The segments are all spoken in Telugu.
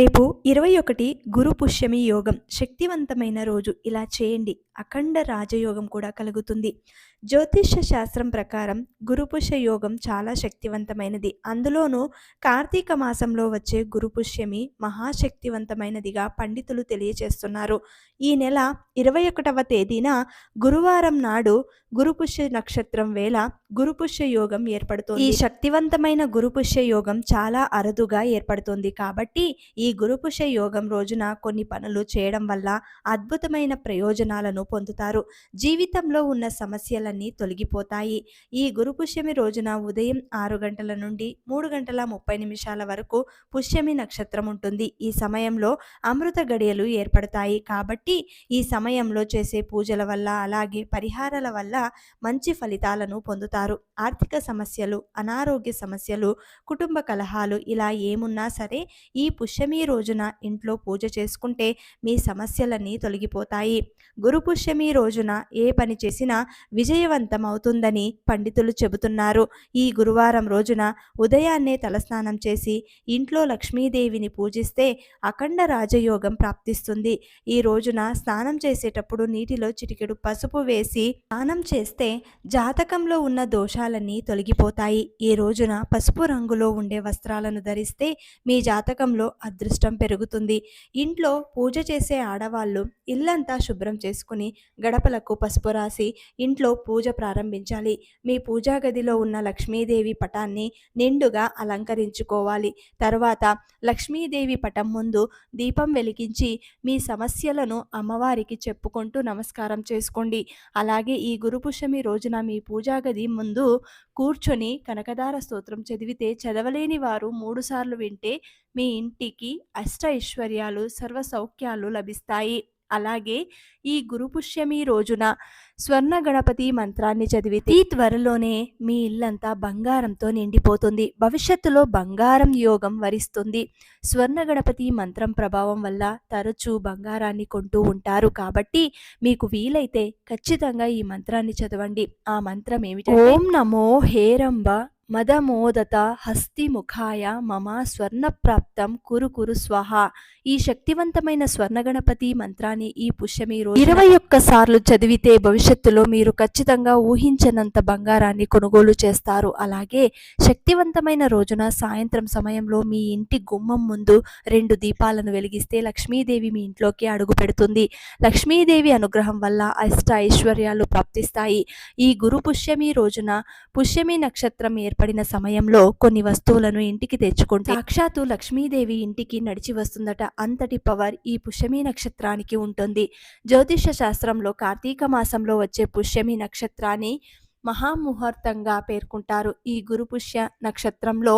రేపు ఇరవై ఒకటి గురు పుష్యమి యోగం. శక్తివంతమైన రోజు. ఇలా చేయండి. అఖండ రాజయోగం కూడా కలుగుతుంది. జ్యోతిష్య శాస్త్రం ప్రకారం గురుపుష్య యోగం చాలా శక్తివంతమైనది. అందులోనూ కార్తీక మాసంలో వచ్చే గురుపుష్యమి మహాశక్తివంతమైనదిగా పండితులు తెలియచేస్తున్నారు. ఈ నెల ఇరవై ఒకటవ తేదీన గురువారం నాడు గురుపుష్య నక్షత్రం వేళ గురుపుష్య యోగం ఏర్పడుతుంది. ఈ శక్తివంతమైన గురుపుష్య యోగం చాలా అరుదుగా ఏర్పడుతుంది కాబట్టి ఈ గురుపుష యోగం రోజున కొన్ని పనులు చేయడం వల్ల అద్భుతమైన ప్రయోజనాలను పొందుతారు. జీవితంలో ఉన్న సమస్యలన్నీ తొలగిపోతాయి. ఈ గురుపుష్యమి రోజున ఉదయం ఆరు గంటల నుండి మూడు గంటల ముప్పై నిమిషాల వరకు పుష్యమి నక్షత్రం ఉంటుంది. ఈ సమయంలో అమృత గడియలు ఏర్పడతాయి. కాబట్టి ఈ సమయంలో చేసే పూజల వల్ల అలాగే పరిహారాల వల్ల మంచి ఫలితాలను పొందుతారు. ఆర్థిక సమస్యలు అనారోగ్య సమస్యలు కుటుంబ కలహాలు ఇలా ఏమున్నా సరే ఈ పుష్యమి రోజున ఇంట్లో పూజ చేసుకుంటే మీ సమస్యలన్నీ తొలగిపోతాయి. గురు పుష్యమి రోజున ఏ పని చేసినా విజయవంతం అవుతుందని పండితులు చెబుతున్నారు. ఈ గురువారం రోజున ఉదయాన్నే తలస్నానం చేసి ఇంట్లో లక్ష్మీదేవిని పూజిస్తే అఖండ రాజయోగం ప్రాప్తిస్తుంది. ఈ రోజున స్నానం చేసేటప్పుడు నీటిలో చిటికెడు పసుపు వేసి స్నానం చేస్తే జాతకంలో ఉన్న దోషాలన్నీ తొలగిపోతాయి. ఈ రోజున పసుపు రంగులో ఉండే వస్త్రాలను ధరిస్తే మీ జాతకంలో అదృష్టం పెరుగుతుంది. ఇంట్లో పూజ చేసే ఆడవాళ్ళు ఇల్లంతా శుభ్రం చేసుకుని గడపలకు పసుపు రాసి ఇంట్లో పూజ ప్రారంభించాలి. మీ పూజా గదిలో ఉన్న లక్ష్మీదేవి పటాన్ని నిండుగా అలంకరించుకోవాలి. తర్వాత లక్ష్మీదేవి పటం ముందు దీపం వెలిగించి మీ సమస్యలను అమ్మవారికి చెప్పుకుంటూ నమస్కారం చేసుకోండి. అలాగే ఈ గురుపుషమి రోజున మీ పూజా గది ముందు కూర్చొని కనకదార స్తోత్రం చదివితే చదవలేని వారు మూడుసార్లు వింటే మీ ఇంటికి అష్ట ఐశ్వర్యాలు సర్వ సౌఖ్యాలు లభిస్తాయి. అలాగే ఈ గురుపుష్యమి రోజున స్వర్ణ గణపతి మంత్రాన్ని చదివితే ఈ త్వరలోనే మీ ఇల్లంతా బంగారంతో నిండిపోతుంది. భవిష్యత్తులో బంగారం యోగం వరిస్తుంది. స్వర్ణ గణపతి మంత్రం ప్రభావం వల్ల తరచూ బంగారాన్ని కొంటూ ఉంటారు కాబట్టి మీకు వీలైతే ఖచ్చితంగా ఈ మంత్రాన్ని చదవండి. ఆ మంత్రం ఏమిటి ఓం నమో హేరంబ మదమోదత హస్తిముఖాయ మమ స్వర్ణప్రాప్తం కురు కురు స్వహ ఈ శక్తివంతమైన స్వర్ణగణపతి మంత్రాన్ని ఈ పుష్యమి రోజు ఇరవై ఒక్క సార్లు చదివితే భవిష్యత్తులో మీరు ఖచ్చితంగా ఊహించనంత బంగారాన్ని కొనుగోలు చేస్తారు అలాగే శక్తివంతమైన రోజున సాయంత్రం సమయంలో మీ ఇంటి గుమ్మం ముందు రెండు దీపాలను వెలిగిస్తే లక్ష్మీదేవి మీ ఇంట్లోకి అడుగు పెడుతుంది లక్ష్మీదేవి అనుగ్రహం వల్ల అష్ట ఐశ్వర్యాలు ప్రాప్తిస్తాయి ఈ గురు పుష్యమి రోజున పుష్యమి నక్షత్రం ఏర్పడిన సమయంలో కొన్ని వస్తువులను ఇంటికి తెచ్చుకుంటే సాక్షాత్తు లక్ష్మీదేవి ఇంటికి నడిచి వస్తుందట. అంతటి పవర్ ఈ పుష్యమి నక్షత్రానికి ఉంటుంది. జ్యోతిష శాస్త్రంలో కార్తీక మాసంలో వచ్చే పుష్యమి నక్షత్రాన్ని మహాముహూర్తంగా పేర్కొంటారు. ఈ గురుపుష్య నక్షత్రంలో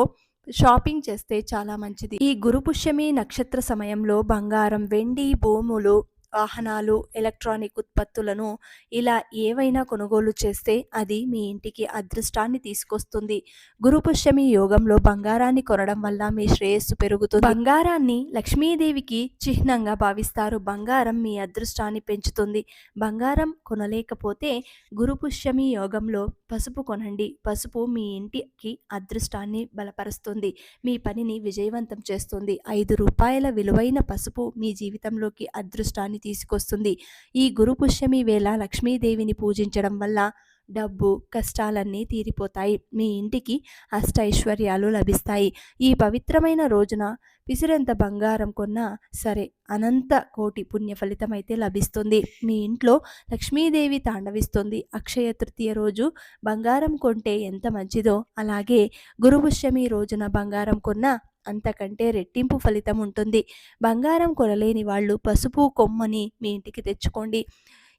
షాపింగ్ చేస్తే చాలా మంచిది. ఈ గురు పుష్యమి నక్షత్ర సమయంలో బంగారం వెండి భూములు వాహనాలు ఎలక్ట్రానిక్ ఉత్పత్తులను ఇలా ఏవైనా కొనుగోలు చేస్తే అది మీ ఇంటికి అదృష్టాన్ని తీసుకొస్తుంది. గురుపుష్యమి యోగంలో బంగారాన్ని కొనడం వల్ల మీ శ్రేయస్సు పెరుగుతుంది. బంగారాన్ని లక్ష్మీదేవికి చిహ్నంగా భావిస్తారు. బంగారం మీ అదృష్టాన్ని పెంచుతుంది. బంగారం కొనలేకపోతే గురుపుష్యమి యోగంలో పసుపు కొనండి. పసుపు మీ ఇంటికి అదృష్టాన్ని బలపరుస్తుంది. మీ పనిని విజయవంతం చేస్తుంది. ఐదు రూపాయల విలువైన పసుపు మీ జీవితంలోకి అదృష్టాన్ని తీసుకొస్తుంది. ఈ గురు పుష్యమి వేళ లక్ష్మీదేవిని పూజించడం వల్ల డబ్బు కష్టాలన్నీ తీరిపోతాయి. మీ ఇంటికి అష్టైశ్వర్యాలు లభిస్తాయి. ఈ పవిత్రమైన రోజున పిసిరంత బంగారం కొన్నా సరే అనంత కోటి పుణ్య ఫలితం అయితే లభిస్తుంది. మీ ఇంట్లో లక్ష్మీదేవి తాండవిస్తుంది. అక్షయ తృతీయ రోజు బంగారం కొంటే ఎంత మంచిదో అలాగే గురుపుష్యమి రోజున బంగారం కొన్నా అంతకంటే రెట్టింపు ఫలితం ఉంటుంది. బంగారం కొనలేని వాళ్ళు పసుపు కొమ్మని మీ ఇంటికి తెచ్చుకోండి.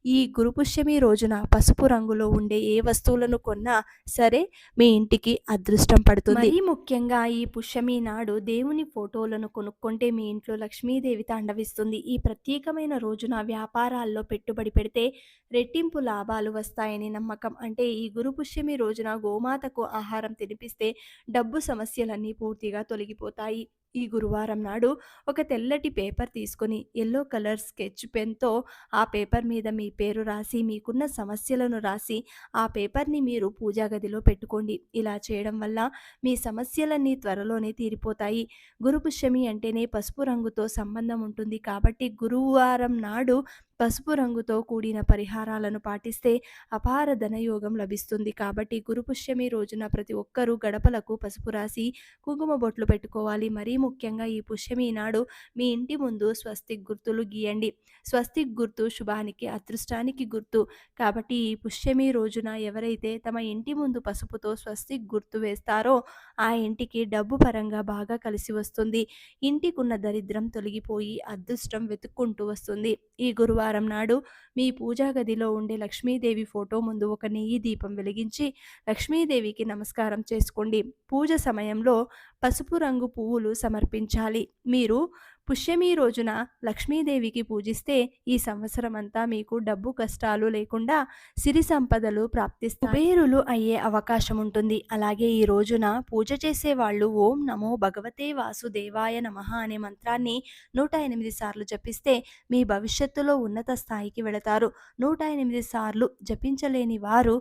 ఈ గురుపుష్యమి రోజున పసుపు రంగులో ఉండే ఏ వస్తువులను కొన్నా సరే మీ ఇంటికి అదృష్టం పడుతుంది. ముఖ్యంగా ఈ పుష్యమి నాడు దేవుని ఫోటోలను కొనుక్కుంటే మీ ఇంట్లో లక్ష్మీదేవి తాండవిస్తుంది. ఈ ప్రత్యేకమైన రోజున వ్యాపారాల్లో పెట్టుబడి పెడితే రెట్టింపు లాభాలు వస్తాయని నమ్మకం. అంటే ఈ గురు పుష్యమి రోజున గోమాతకు ఆహారం తినిపిస్తే డబ్బు సమస్యలన్నీ పూర్తిగా తొలగిపోతాయి. ఈ గురువారం నాడు ఒక తెల్లటి పేపర్ తీసుకొని ఎల్లో కలర్ స్కెచ్ పెన్తో ఆ పేపర్ మీద మీ పేరు రాసి మీకున్న సమస్యలను రాసి ఆ పేపర్ని మీరు పూజా గదిలో పెట్టుకోండి. ఇలా చేయడం వల్ల మీ సమస్యలన్నీ త్వరలోనే తీరిపోతాయి. గురుపుష్యమి అంటేనే పసుపు రంగుతో సంబంధం ఉంటుంది కాబట్టి గురువారం నాడు పసుపు రంగుతో కూడిన పరిహారాలను పాటిస్తే అపార ధనయోగం లభిస్తుంది. కాబట్టి గురు పుష్యమి రోజున ప్రతి ఒక్కరూ గడపలకు పసుపు రాసి కుంకుమ బొట్లు పెట్టుకోవాలి. మరీ ముఖ్యంగా ఈ పుష్యమి నాడు మీ ఇంటి ముందు స్వస్తిక్ గుర్తులు గీయండి. స్వస్తిక్ గుర్తు శుభానికి అదృష్టానికి గుర్తు. కాబట్టి ఈ పుష్యమి రోజున ఎవరైతే తమ ఇంటి ముందు పసుపుతో స్వస్తిక్ గుర్తు వేస్తారో ఆ ఇంటికి డబ్బు పరంగా బాగా కలిసి వస్తుంది. ఇంటికున్న దరిద్రం తొలగిపోయి అదృష్టం వెతుక్కుంటూ వస్తుంది. ఈ గురువారం నాడు మీ పూజా గదిలో ఉండే లక్ష్మీదేవి ఫోటో ముందు ఒక నెయ్యి దీపం వెలిగించి లక్ష్మీదేవికి నమస్కారం చేసుకోండి. పూజ సమయంలో పసుపు రంగు పువ్వులు సమర్పించాలి. మీరు పుష్యమి రోజున లక్ష్మీదేవికి పూజిస్తే ఈ సంవత్సరం అంతా మీకు డబ్బు కష్టాలు లేకుండా సిరి సంపదలు ప్రాప్తిస్తాయి. కుబేరులు అయ్యే అవకాశం ఉంటుంది అలాగే ఈ రోజున పూజ చేసే వాళ్ళు ఓం నమో భగవతే వాసుదేవాయ నమ అనే మంత్రాన్ని నూట ఎనిమిది సార్లు జపిస్తే మీ భవిష్యత్తులో ఉన్నత స్థాయికి వెళతారు. నూట ఎనిమిది సార్లు జపించలేని వారు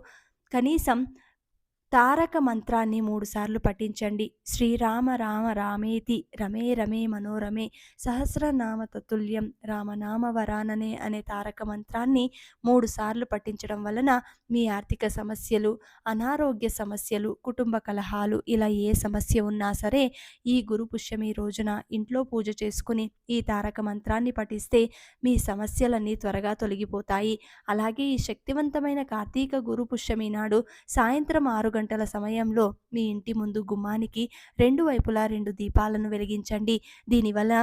కనీసం తారక మంత్రాన్ని మూడుసార్లు పఠించండి. శ్రీరామ రామ రామేతి రమే రమే మనోరమే సహస్రనామ తతుల్యం రామనామ వరాననే అనే తారక మంత్రాన్ని మూడుసార్లు పఠించడం వలన మీ ఆర్థిక సమస్యలు అనారోగ్య సమస్యలు కుటుంబ కలహాలు ఇలా ఏ సమస్య ఉన్నా సరే ఈ గురు పుష్యమి రోజున ఇంట్లో పూజ చేసుకుని ఈ తారక మంత్రాన్ని పఠిస్తే మీ సమస్యలన్నీ త్వరగా తొలగిపోతాయి. అలాగే ఈ శక్తివంతమైన కార్తీక గురు పుష్యమి నాడు సాయంత్రం ఆరు గంటల సమయంలో మీ ఇంటి ముందు గుమ్మానికి రెండు వైపులా రెండు దీపాలను వెలిగించండి. దీనివల్ల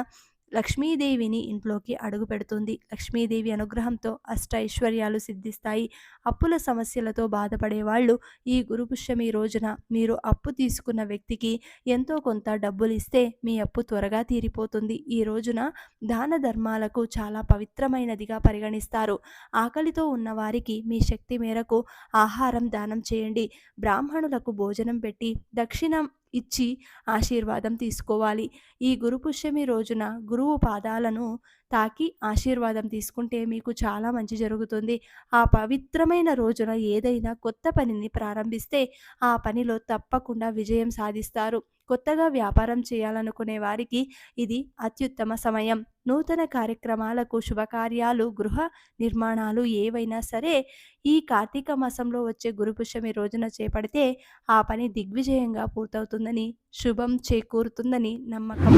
లక్ష్మీదేవిని ఇంట్లోకి అడుగు పెడుతుంది. లక్ష్మీదేవి అనుగ్రహంతో అష్ట ఐశ్వర్యాలు సిద్ధిస్తాయి. అప్పుల సమస్యలతో బాధపడే వాళ్ళు ఈ గురుపుష్యమి రోజున మీరు అప్పు తీసుకున్న వ్యక్తికి ఎంతో కొంత డబ్బులు ఇస్తే మీ అప్పు త్వరగా తీరిపోతుంది. ఈ రోజున దాన ధర్మాలకు చాలా పవిత్రమైనదిగా పరిగణిస్తారు. ఆకలితో ఉన్నవారికి మీ శక్తి మేరకు ఆహారం దానం చేయండి. బ్రాహ్మణులకు భోజనం పెట్టి దక్షిణం ఇచ్చి ఆశీర్వాదం తీసుకోవాలి. ఈ గురుపుష్యమి రోజున గురువు పాదాలను తాకి ఆశీర్వాదం తీసుకుంటే మీకు చాలా మంచి జరుగుతుంది. ఆ పవిత్రమైన రోజున ఏదైనా కొత్త పనిని ప్రారంభిస్తే ఆ పనిలో తప్పకుండా విజయం సాధిస్తారు. కొత్తగా వ్యాపారం చేయాలనుకునే వారికి ఇది అత్యుత్తమ సమయం. నూతన కార్యక్రమాలకు శుభకార్యాలు గృహ నిర్మాణాలు ఏవైనా సరే ఈ కార్తీక మాసంలో వచ్చే గురుపుష్యమి రోజున చేపడితే ఆ పని దిగ్విజయంగా పూర్తవుతుందని శుభం చేకూరుతుందని నమ్మకం.